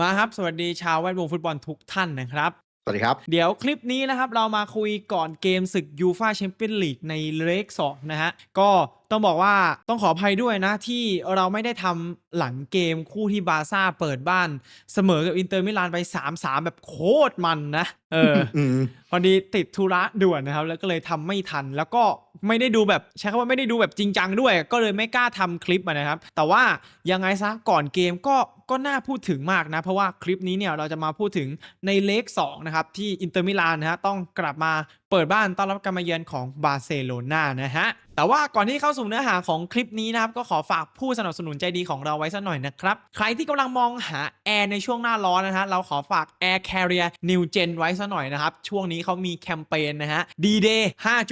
มาครับ สวัสดีชาวแวดวงฟุตบอลทุกท่านนะครับ สวัสดีครับ เดี๋ยวคลิปนี้นะครับ เรามาคุยก่อนเกมศึกยูฟาแชมเปี้ยนลีกในเลกสองนะฮะ ก็ต้องบอกว่าต้องขออภัยด้วยนะ ที่เราไม่ได้ทำหลังเกมคู่ที่บาร์ซ่าเปิดบ้านเสมอกับอินเตอร์มิลานไป 3-3 แบบโคตรมันนะ เอออืมพอดีติดธุระด่วนนะครับ แล้วก็เลยทำไม่ทันแล้วก็ไม่ได้ดูแบบใช้คำว่าไม่ได้ดูแบบจริงจังด้วย ก็เลยไม่กล้าทำคลิปอะนะครับ แต่ว่ายังไงซะก่อนเกมก็ ก็น่าพูดถึงมากนะ เพราะว่าคลิปนี้เนี่ยเราจะมาพูดถึงในเลก2นะครับ ที่อินเตอร์มิลานนะฮะต้องกลับมาเปิดบ้านต้อนรับการมาเยือนของบาร์เซโลนานะฮะ แต่ว่าก่อนที่เข้าสู่เนื้อหาของคลิปนี้นะครับก็ขอฝากผู้สนับสนุนใจดีของเราไว้สักหน่อยนะครับ ใครที่กำลังมองหาแอร์ในช่วงหน้าร้อนนะฮะเราขอฝาก Air Carrier New Gen ไว้สักหน่อยนะครับ ช่วงนี้เขามีแคมเปญนะฮะ D-Day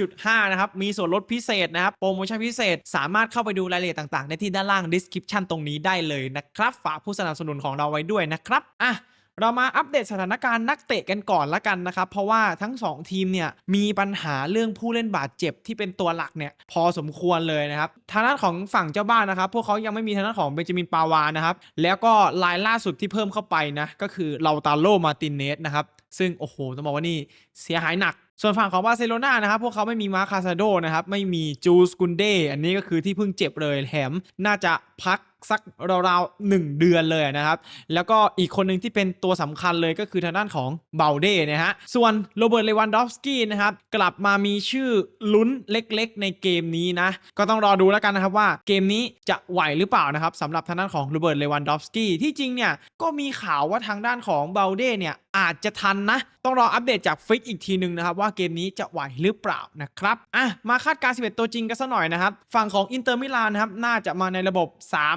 5.5 นะครับ มีส่วนลดพิเศษนะครับ โปรโมชั่นพิเศษ สามารถเข้าไปดูรายละเอียดต่างๆ ได้ที่ด้านล่าง description ตรงนี้ได้เลยนะครับ ฝากผู้สนับสนุนของเราไว้ด้วยนะครับอะ เรามาอัปเดตสถานการณ์นักเตะกันก่อนละกันนะครับ เพราะว่าทั้ง 2 ทีมเนี่ยมีปัญหาเรื่องผู้เล่นบาดเจ็บที่เป็นตัวหลักเนี่ยพอสมควรเลยนะครับทางด้านของฝั่งเจ้าบ้านนะครับพวกเขายังไม่มีทางด้านของเบนจามินปาวานะครับแล้วก็รายล่าสุดที่เพิ่มเข้าไปนะก็คือเลาตาโลมาตินเนสนะครับซึ่งโอ้โหต้องบอกว่านี่เสียหายหนักส่วนฝั่งของบาร์เซโลนานะครับ พวกเขาไม่มีมาคาซาโดนะครับ ไม่มีจูสกุนเด อันนี้ก็คือที่เพิ่งเจ็บเลยแถมน่าจะพักสักราวๆหนึ่งเดือนเลยนะครับ แล้วก็อีกคนหนึ่งที่เป็นตัวสำคัญเลยก็คือทางด้านของเบลเด้นะฮะ ส่วนโรเบิร์ตเลวันดอฟสกี้นะครับ กลับมามีชื่อลุ้นเล็กๆ ในเกมนี้นะ ก็ต้องรอดูแล้วกันนะครับว่าเกมนี้จะไหวหรือเปล่านะครับสำหรับทางด้านของโรเบิร์ตเลวันดอฟสกี้ที่จริงเนี่ยก็มีข่าวว่าทางด้านของเบลเด้เนี่ย อาจจะทันนะ ต้องรออัปเดตจากฟิกอีกทีหนึ่งนะครับ ว่าเกมนี้จะไหวหรือเปล่านะครับอะมาคาดการณ์11 ตัวจริงกันสัหน่อยนะครับ ฝั่งของอินเตอร์มิลานนะครับ น่าจะมาในระบบ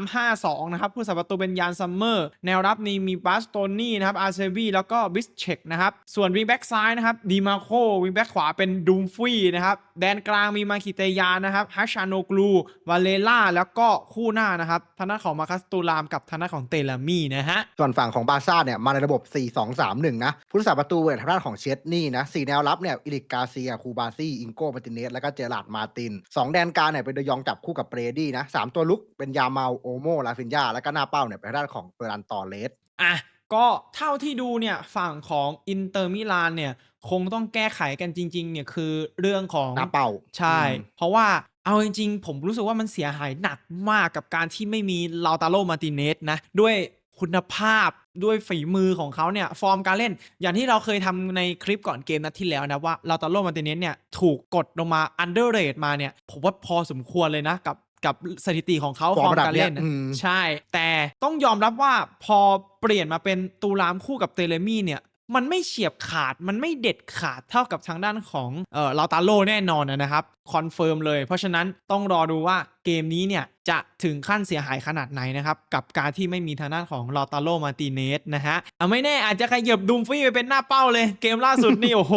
3-5-2 นะครับ ผู้สับประตูเป็นยานซัมเมอร์แนวรับนี้มีบาสโตนี่นะครับอาร์เซวีแล้วก็บิสเชกนะครับส่วนวิงแบ็กซ้ายนะครับดีมาโควิงแบ็กขวาเป็นดูมฟรีนะครับ แดนกลางมีมาคิเตยานะครับฮัชชาโนกลูวาเลล่าแล้วก็คู่หน้านะครับทางด้านของมาคัสตูรามกับทางด้านของเตลามีนะฮะส่วนฝั่งของบาร์ซ่าเนี่ยมาในระบบ 4-2-3-1 นะผู้รักษาประตูเนี่ยทางด้านของเชสนี่นะสี่แนวรับเนี่ยอิริกกาเซียคูบาซี่อิงโก้มาร์ติเนสแล้วก็เจอราร์ดมาร์ตินสองแดนกลางเนี่ยเป็นเดยองจับคู่กับเบรดี้นะสามตัวลุกเป็นยาเมาโอโมลาฟินยาแล้วก็หน้าเป้าเนี่ยเป็นทางด้านของเปรันตอเลสอะ ก็เท่าที่ดูเนี่ยฝั่งของอินเตอร์มิลานเนี่ยคงต้องแก้ไขกันจริง ๆ เนี่ยคือเรื่องของหน้าเป้าใช่อืมเพราะว่าเอาจริง ๆ ผมรู้สึกว่ามันเสียหายหนักมากกับการที่ไม่มีลาตาโลมาติเนสนะ ด้วยคุณภาพด้วยฝีมือของเขาเนี่ย ฟอร์มการเล่น อย่างที่เราเคยทำในคลิปก่อนเกมนัดที่แล้วนะว่าลาตาโลมาติเนสเนี่ย ถูกกดลงมาอันเดอร์เรทมาเนี่ย ผมว่าพอสมควรเลยนะ กับ กับสถิติของเขาฟฟออร์ร์มมระดับการเล่นเนี้ยอืมใช่ แต่ต้องยอมรับว่าพอเปลี่ยนมาเป็นตูรามคู่กับเตเลมี่เนี่ยมันไม่เฉียบขาด มันไม่เด็ดขาดเท่ากับทางด้านของเอ่อลาตาโลแน่นอนนะครับ คอนเฟิร์มเลย เพราะฉะนั้นต้องรอดูว่าเกมนี้เนี่ยจะถึงขั้นเสียหายขนาดไหนนะครับ กับการที่ไม่มีทางด้านของลาตาโลมาติเนสนะฮะเอาไม่แน่อาจจะขยับดูมฟี่ไปเป็นหน้าเป้าเลยเกมล่าสุดนี่โอ้โห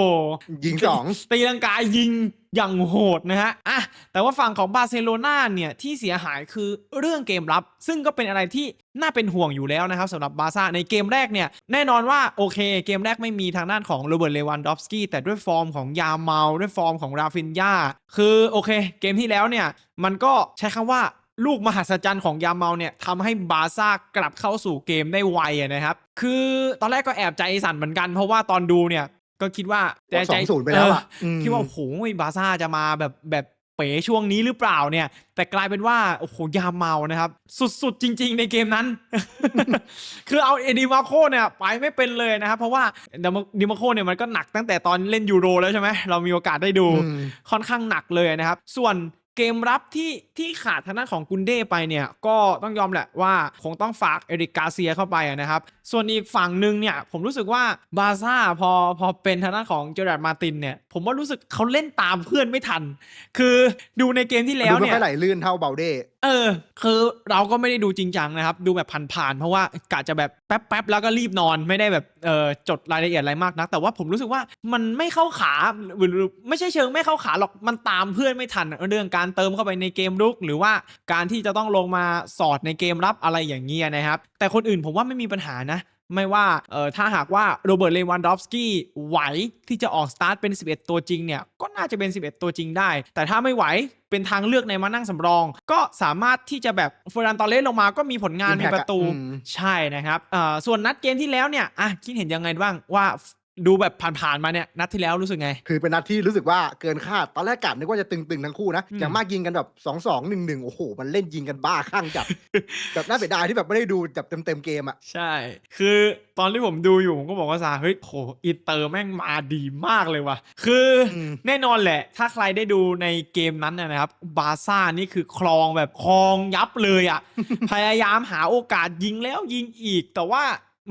ยิงสองตีลังกายิงอย่างโหดนะฮะอะแต่ว่าฝั่งของบาร์เซโลนาเนี่ยที่เสียหายคือเรื่องเกมรับ ซึ่งก็เป็นอะไรที่น่าเป็นห่วงอยู่แล้วนะครับสำหรับบาร์ซ่าในเกมแรกเนี่ยแน่นอนว่าโอเค เกมแรกไม่มีทางด้านของโรเบิร์ตเลวันดอฟสกี้แต่ด้วยฟอร์มของยาเมา ด้วยฟอร์มของราฟินยาคือโอเค เกมที่แล้วเนี่ยมันก็ใช้คำว่าลูกมหัศจรรย์ของยาเมาเนี่ยทำให้บาร์ซ่ากลับเข้าสู่เกมได้ไวอะนะครับ คือตอนแรกก็แอบใจสั่นเหมือนกัน เพราะว่าตอนดูเนี่ยก็คิดว่าแต่ใจสองศูนย์ไปแล้วอะเมคิดว่าโอ้โหบาร์ซ่าจะมาแบบแบบเป๋ช่วงนี้หรือเปล่าเนี่ย แต่กลายเป็นว่าโอ้โหยาเมานะครับ สุดๆ จริง ๆ ในเกมนั้น คือเอาเอดิมาโคเนี่ยไปไม่เป็นเลยนะครับ เพราะว่าเดมาดิมาโคเนี่ยมันก็หนักตั้งแต่ตอนเล่นยูโรแล้วใช่ไหมเรามีโอกาสได้ดูอืมค่อนข้างหนักเลยนะครับ ส่วน เกมรับที่ที่ขาดทางด้านของกุนเด้ไปเนี่ย ก็ต้องยอมแหละว่าคงต้องฝากเอริกกาเซียเข้าไปนะครับส่วนอีกฝั่งหนึ่งเนี่ย ผมรู้สึกว่าบาร์ซ่าพอพอเป็นทางด้านของเจอร์แดมาร์ตินเนี่ย ผมว่ารู้สึกเขาเล่นตามเพื่อนไม่ทัน คือดูในเกมที่แล้วดูไม่เนี่ยค่อยไหลลื่นเท่าเบลเด้เออ คือเราก็ไม่ได้ดูจริงจังนะครับ ดูแบบผ่านๆ เพราะว่ากะจะแบบแป๊บๆ แล้วก็รีบนอนไม่ได้แบบเออจดรายละเอียดอะไรมากนัก แต่ว่าผมรู้สึกว่ามันไม่เข้าขาหรือหรือไม่ใช่เชิงไม่เข้าขาหรอกมันตามเพื่อนไม่ทันเรื่องการเติมเข้าไปในเกมรุก หรือว่าการที่จะต้องลงมาสอดในเกมรับอะไรอย่างเงี้ยนะครับ แต่คนอื่นผมว่าไม่มีปัญหานะ ไม่ว่าเออถ้าหากว่าโรเบิร์ตเลวันดอฟสกี้ไหวที่จะออกสตาร์ทเป็น 11 ตัวจริงเนี่ยก็น่าจะเป็น 11 ตัวจริงได้ แต่ถ้าไม่ไหวเป็นทางเลือกในมานั่งสำรอง ก็สามารถที่จะแบบเฟอร์นันตอเลสลงมาก็มีผลงาน Impact มีประตูอะอืมใช่นะครับเอ่อส่วนนัดเกมที่แล้วเนี่ยอะคิดเห็นยังไงบ้างว่า ดูแบบผ่านๆมาเนี่ยนัดที่แล้วรู้สึกไง คือเป็นนัดที่รู้สึกว่าเกินคาด ตอนแรกกะนึกว่าจะตึงๆทั้งคู่นะอืมอย่างมากยิงกันแบบสองสองหนึ่งหนึ่งโอ้โห มันเล่นยิงกันบ้าข้างจับ แบบน่าเสียดายที่แบบไม่ได้ดูแบบเต็มๆเกมอะ ใช่ คือตอนที่ผมดูอยู่ผมก็บอกว่าซาเฮ้ยโหอินเตอร์แม่งมาดีมากเลยว่ะ คืออืมแน่นอนแหละ ถ้าใครได้ดูในเกมนั้นนะนะครับ บาร์ซ่านี่คือคลองแบบคลองยับเลยอะ่ะ พยายามหาโอกาสยิงแล้วยิงอีกแต่ว่า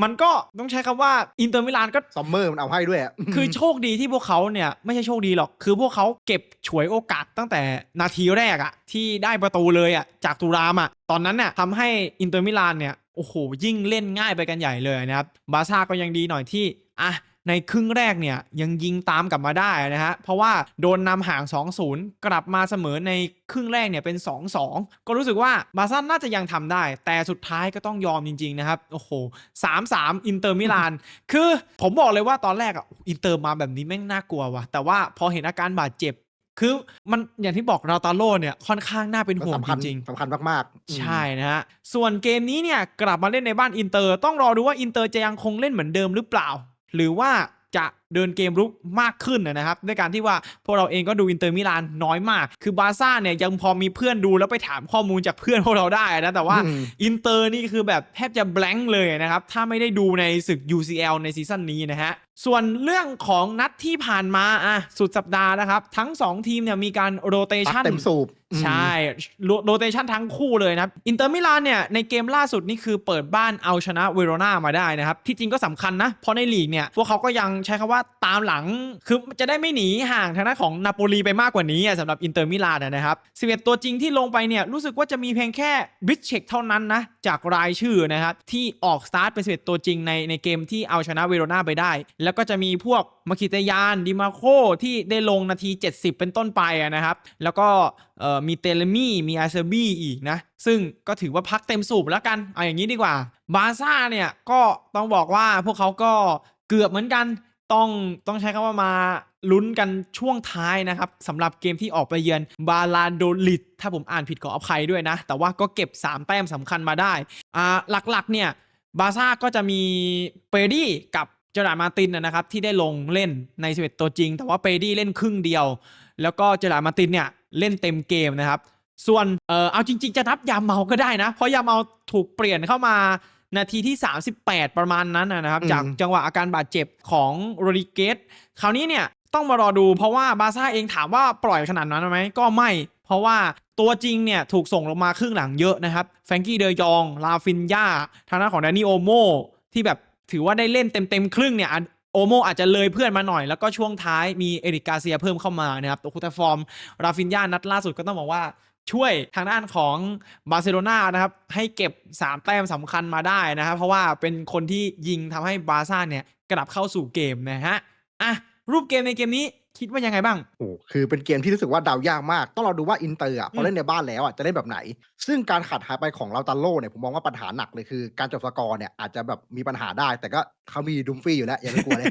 มันก็ต้องใช้คำว่าอินเตอร์มิลานก็ซัมเมอร์มันเอาให้ด้วยอะคือโชคดีที่พวกเขาเนี่ยไม่ใช่โชคดีหรอก คือพวกเขาเก็บฉวยโอกาสตั้งแต่นาทีแรกอะที่ได้ประตูเลยอะจากตุรามอะตอนนั้นเนี่ยทำให้อินเตอร์มิลานเนี่ยโอ้โหยิ่งเล่นง่ายไปกันใหญ่เลยนะครับบาร์ซ่าก็ยังดีหน่อยที่อะ ในครึ่งแรกเนี่ยยังยิงตามกลับมาได้นะฮะเพราะว่าโดนนำห่าง 2-0 กลับมาเสมอในครึ่งแรกเนี่ยเป็น 2-2 ก็รู้สึกว่าบาร์ซ่าน่าจะยังทำได้ แต่สุดท้ายก็ต้องยอมจริง ๆ นะครับ โอ้โห3-3อินเตอร์มิลาน คือผมบอกเลยว่าตอนแรกอะอินเตอร์มาแบบนี้แม่งน่ากลัวว่ะแต่ว่าพอเห็นอาการบาดเจ็บคือมันอย่างที่บอกเราตาโลเนี่ยค่อนข้างน่าเป็นห่วงสำจคัญริงสำคัญมากๆอืๆมใช่นะฮะ ส่วนเกมนี้เนี่ยกลับมาเล่นในบ้านอินเตอร์ ต้องรอดูว่าอินเตอร์จะยังคงเล่นเหมือนเดิมหรือเปล่า หรือว่าจะ เดินเกมรุกมากขึ้นนะครับด้วยการที่ว่าพวกเราเองก็ดูอินเตอร์มิลานน้อยมาก คือบาร์ซ่าเนี่ยยังพอมีเพื่อนดูแล้วไปถามข้อมูลจากเพื่อนพวกเราได้นะแต่ว่าอืมอินเตอร์นี่คือแบบแทบจะแบงค์เลยนะครับถ้าไม่ได้ดูในศึก UCL ในซีซั่นนี้นะฮะส่วนเรื่องของนัดที่ผ่านมาอะสุดสัปดาห์นะครับ ทั้ง 2 ทีมเนี่ยมีการโรเตปักชันเต็มสูบอืมใช่โรเตชันทั้งคู่เลยนะครับอินเตอร์มิลานเนี่ยในเกมล่าสุดนี่คือเปิดบ้านเอาชนะเวโรนามาได้นะครับ ที่จริงก็สำคัญนะ เพราะในลีกเนี่ย พวกเขาก็ยังใช้คำว่าตามหลังคือจะได้ไม่หนีห่างทางด้านของนาโปลีไปมากกว่านี้สำหรับอินเตอร์มิลานนะครับ11 ตัวจริงที่ลงไปเนี่ยรู้สึกว่าจะมีเพียงแค่บิชเชกเท่านั้นนะจากรายชื่อนะครับที่ออกสตาร์ทเป็น11ตัวจริงในในเกมที่เอาชนะเวโรนาไปได้ แล้วก็จะมีพวกมาคิตยานดิมาโคที่ได้ลงนาที 70 เป็นต้นไปนะครับ แล้วก็มีเตเลมี่มีอาเซบีอีกนะ ซึ่งก็ถือว่าพักเต็มสูบแล้วกัน เอาอย่างนี้ดีกว่า บาร์ซ่าเนี่ยก็ต้องบอกว่าพวกเขาก็เกือบเหมือนกัน ต้องต้องใช้คำว่ามาลุ้นกันช่วงท้ายนะครับสำหรับเกมที่ออกไปเยือนบาลาโดลิดถ้าผมอ่านผิดขออภัยด้วยนะ แต่ว่าก็เก็บ 3 แต้มสำคัญมาได้อ่าหลักๆเนี่ยบาซ่าก็จะมีเปดี้กับเจอร์ราร์ดมาตินนะครับที่ได้ลงเล่นใน11ตัวจริง แต่ว่าเปดี้เล่นครึ่งเดียว แล้วก็เจอร์ราร์ดมาตินเนี่ยเล่นเต็มเกมนะครับ ส่วนเออเอาจริง ๆ จะนับยามเมาก็ได้นะ เพราะยามเมาถูกเปลี่ยนเข้ามา นาทีที่ 38 ประมาณนั้นนะนะครับอืมจากจังหวะอาการบาดเจ็บของโรดิเกสคราวนี้เนี่ยต้องมารอดูเพราะว่าบาร์ซ่าเองถามว่าปล่อยขนาดนั้นไหมก็ไม่ เพราะว่าตัวจริงเนี่ยถูกส่งลงมาครึ่งหลังเยอะนะครับแฟรงกี้เดยอง ลาฟินยาทางด้านของแดนนี่โอโมที่แบบถือว่าได้เล่นเต็มๆครึ่งเนี่ยอะโอโมอาจจะเลยเพื่อนมาหน่อยแล้วก็ช่วงท้ายมีเอริกกาเซียเพิ่มเข้ามานะครับตัวคุตฟอร์ม ราฟินยานัดล่าสุดก็ต้องบอกว่า ช่วยทางด้านของบาร์เซโลนานะครับให้เก็บ 3 แต้มสำคัญมาได้นะครับ เพราะว่าเป็นคนที่ยิงทำให้บาร์ซ่าเนี่ยกลับเข้าสู่เกมนะฮะอะรูปเกมในเกมนี้คิดว่ายังไงบ้างโอ้คือเป็นเกมที่รู้สึกว่าเดายากมาก ต้องเราดูว่าอินเตอร์อะพอเล่นในบ้านแล้วอะจะเล่นแบบไหน ซึ่งการขาดหายไปของเราตันโลเนี่ยผมมองว่าปัญหาหนักเลยคือ การจบสกอร์เนี่ยอาจจะแบบมีปัญหาได้ แต่ก็เขามีดุมฟี่อยู่แล้วอย่าไปกลัวเลย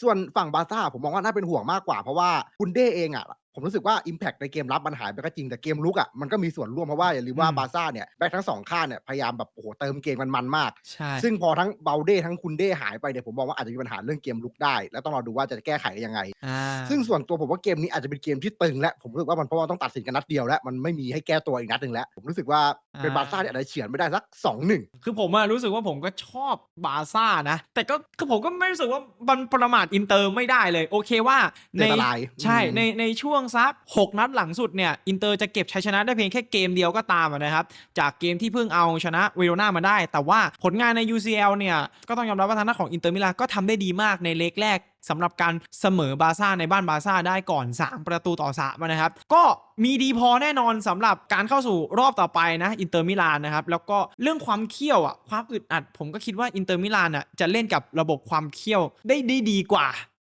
ส่วนฝั่งบาร์ซ่าผมมองว่าน่าเป็นห่วงมากกว่าเพราะว่าคุณเด้เองอะผมรู้สึกว่า Impact ในเกมรับมันหายไปก็จริงแต่เกมลุกอะมันก็มีส่วนร่วมเพราะว่าอย่าลืมว่าอืมบาร์ซ่าเนี่ยแบ็คทั้งสองข้างเนี่ยพยายามแบบโอ้โหเติมเกมมันมันมากใช่ซึ่งพอทั้งเบลเด้ทั้งคุณเด้หายไปเนี่ยผมมองว่าอาจจะมีปัญหาเรื่องเกมลุกได้ แล้วต้องรอดูว่าจะแก้ไขได้ยังไงอ่าซึ่งส่วนตัวผมว่าเกมนี้อาจจะเป็นเกมที่ตึงและผมรู้สึกว่ามันเพราะว่าต้องตัดสินกันนัดเดียวแล้วมันไม่มีให้แก้ตัวอีกนัดหนึ่งแล้วผมรู้สึกว่าเป็นอ่าบาร์ซ่าที่อาจจะเฉือนไม่ได้สักสองหนึ่งคือผมอะรู้สึกว่าผมก็ชอบบาร์ซ่านะ แต่ก็คือผมก็ไม่รู้สึกว่ามันประมาทอินเตอร์ไม่ได้เลย โอเคว่าในอันตรายใช่อืมในในช่วงซัก6นัดหลังสุดเนี่ยอินเตอร์จะเก็บชัยชนะได้เพียงแค่เกมเดียวก็ตามอะนะครับ จากเกมที่เพิ่งเอาชนะเวโรนามาได้ แต่ว่าผลงานใน UCL เนี่ยก็ต้องยอมรับว่าทางด้านของอินเตอร์มิลานก็ทำได้ดีมากในเล็กแรกสำหรับการเสมอบาซ่าในบ้านบาซ่าได้ก่อน 3 ประตูต่อ3นะครับ ก็มีดีพอแน่นอนสำหรับการเข้าสู่รอบต่อไปนะอินเตอร์มิลานนะครับแล้วก็เรื่องความเขี้ยวอะความอึดอัด ผมก็คิดว่าอินเตอร์มิลานอะจะเล่นกับระบบความเขี้ยวได้ได้ดีกว่า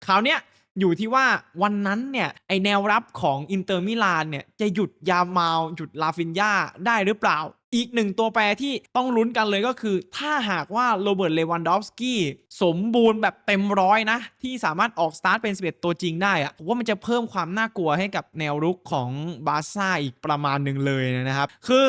คราวเนี้ยอยู่ที่ว่าวันนั้นเนี่ยไอแนวรับของอินเตอร์มิลานเนี่ยจะหยุดยามาลหยุดลาฟินยาได้หรือเปล่า อีกหนึ่งตัวแปรที่ต้องลุ้นกันเลยก็คือ ถ้าหากว่าโรเบิร์ตเลวันดอฟสกี้สมบูรณ์แบบเต็มร้อยนะ ที่สามารถออกสตาร์ทเป็น 11 ตัวจริงได้อะผมว่ามันจะเพิ่มความน่ากลัวให้กับแนวรุกของบาร์ซ่าอีกประมาณหนึ่งเลยนะครับ คือ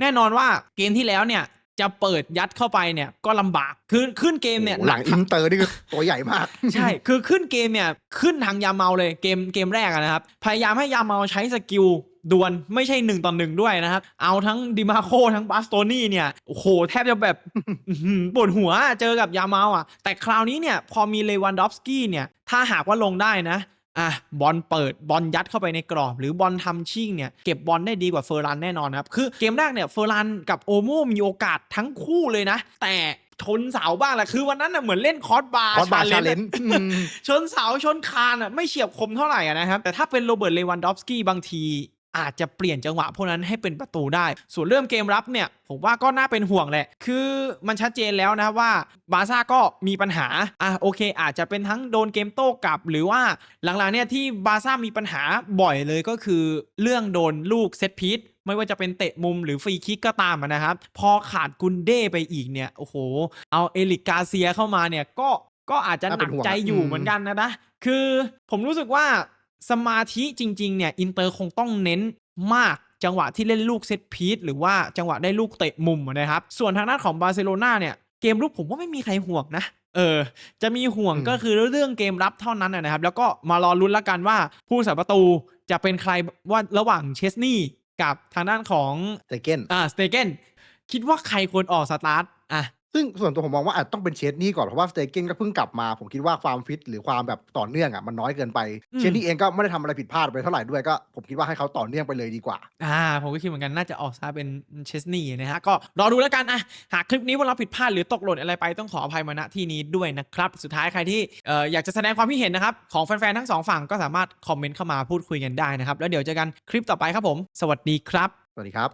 แน่นอนว่าเกมที่แล้วเนี่ยจะเปิดยัดเข้าไปเนี่ยก็ลำบาก คือขึ้นเกมเนี่ยหลังอินเตอร์นี่คือตัวใหญ่มาก ใช่ คือขึ้นเกมเนี่ยขึ้นทางยาเมาเลยเกมเกมแรกอะนะครับ พยายามให้ยาเมาใช้สกิล ดวลไม่ใช่หนึ่งต่อหนึ่งด้วยนะครับ เอาทั้งดิมาโคทั้งบาสโตนี่เนี่ยโอ้โหแทบจะแบบอื้อหือปวดหัวอะเจอกับยาเมาอะ แต่คราวนี้เนี่ยพอมีเลวันดอฟสกี้เนี่ยถ้าหากว่าลงได้นะอะบอลเปิดบอลยัดเข้าไปในกรอบ หรือบอลทำชิ่งเนี่ยเก็บบอลได้ดีกว่าเฟอร์รันแน่นอนครับ คือเกมแรกเนี่ยเฟอร์รันกับโอโมมีโอกาสทั้งคู่เลยนะ แต่ชนเสาบ้างแหละคือวันนั้นน่ะเหมือนเล่นคอร์สบาร์คอสบาชา challenge เลอะนชนเสาชนคานอะไม่เฉียบคมเท่าไหร่อะนะครับแต่ถ้าเป็นโรเบิร์ตเลวันดอฟสกี้บางที อาจจะเปลี่ยนจังหวะพวกนั้นให้เป็นประตูได้ ส่วนเรื่องเกมรับเนี่ยผมว่าก็น่าเป็นห่วงแหละ คือมันชัดเจนแล้วนะว่าบาซ่าก็มีปัญหา อะโอเค อาจจะเป็นทั้งโดนเกมโต้กลับ หรือว่าหลังๆเนี่ยที่บาซ่ามีปัญหาบ่อยเลยก็คือ เรื่องโดนลูกเซตพีทไม่ว่าจะเป็นเตะมุมหรือฟรีคิกก็ตามนะครับ พอขาดกุนเด้ไปอีกเนี่ย โอ้โห เอาเอลิกกาเซียเข้ามาเนี่ยก็ก็อาจจะหน่าเป็นักห่วงใจอยู่เหมือนกันนะนะ คือผมรู้สึกว่า สมาธิจริงๆเนี่ยอินเตอร์คงต้องเน้นมากจังหวะที่เล่นลูกเซตพีทหรือว่าจังหวะได้ลูกเตะมุมนะครับ ส่วนทางด้านของบาร์เซโลนาเนี่ยเกมรุกผมว่าไม่มีใครห่วงนะเออ จะมีห่วงอืมก็คือเรื่องเกมรับเท่านั้นนะนะครับ แล้วก็มารอลุ้นละกันว่าผู้สาประตูจะเป็นใครว่าระหว่างเชสนี่กับทางด้านของเตเกนอ่าสเตเกนคิดว่าใครควรออกสตาร์ทอะ ซึ่งส่วนตัวผมมองว่าอาจต้องเป็นเชดนี่ก่อน เพราะว่าสเตเกนก็เพิ่งกลับมา ผมคิดว่าความฟิตหรือความแบบต่อเนื่องอะมันน้อยเกินไป อืม เชดนี่เองก็ไม่ได้ทำอะไรผิดพลาดไปเท่าไหร่ด้วยก็ ผมคิดว่าให้เขาต่อเนื่องไปเลยดีกว่า อ่าผมก็คิดเหมือนกันน่าจะออกซะเป็นเชสนี่นะฮะ ก็รอดูแล้วกันอะหากคลิปนี้ว่าเราผิดพลาดหรือตกหล่นอะไรไปต้องขออภัยมาณที่นี้ด้วยนะครับ สุดท้ายใครที่เอ่ออยากจะแสดงความคิดเห็นนะครับ ของแฟนๆทั้งสองฝั่งก็สามารถคอมเมนต์เข้ามาพูดคุยกันได้นะครับ แล้วเดี๋ยวเจอกันคลิปต่อไปครับผม สวัสดีครับ สวัสดีครับ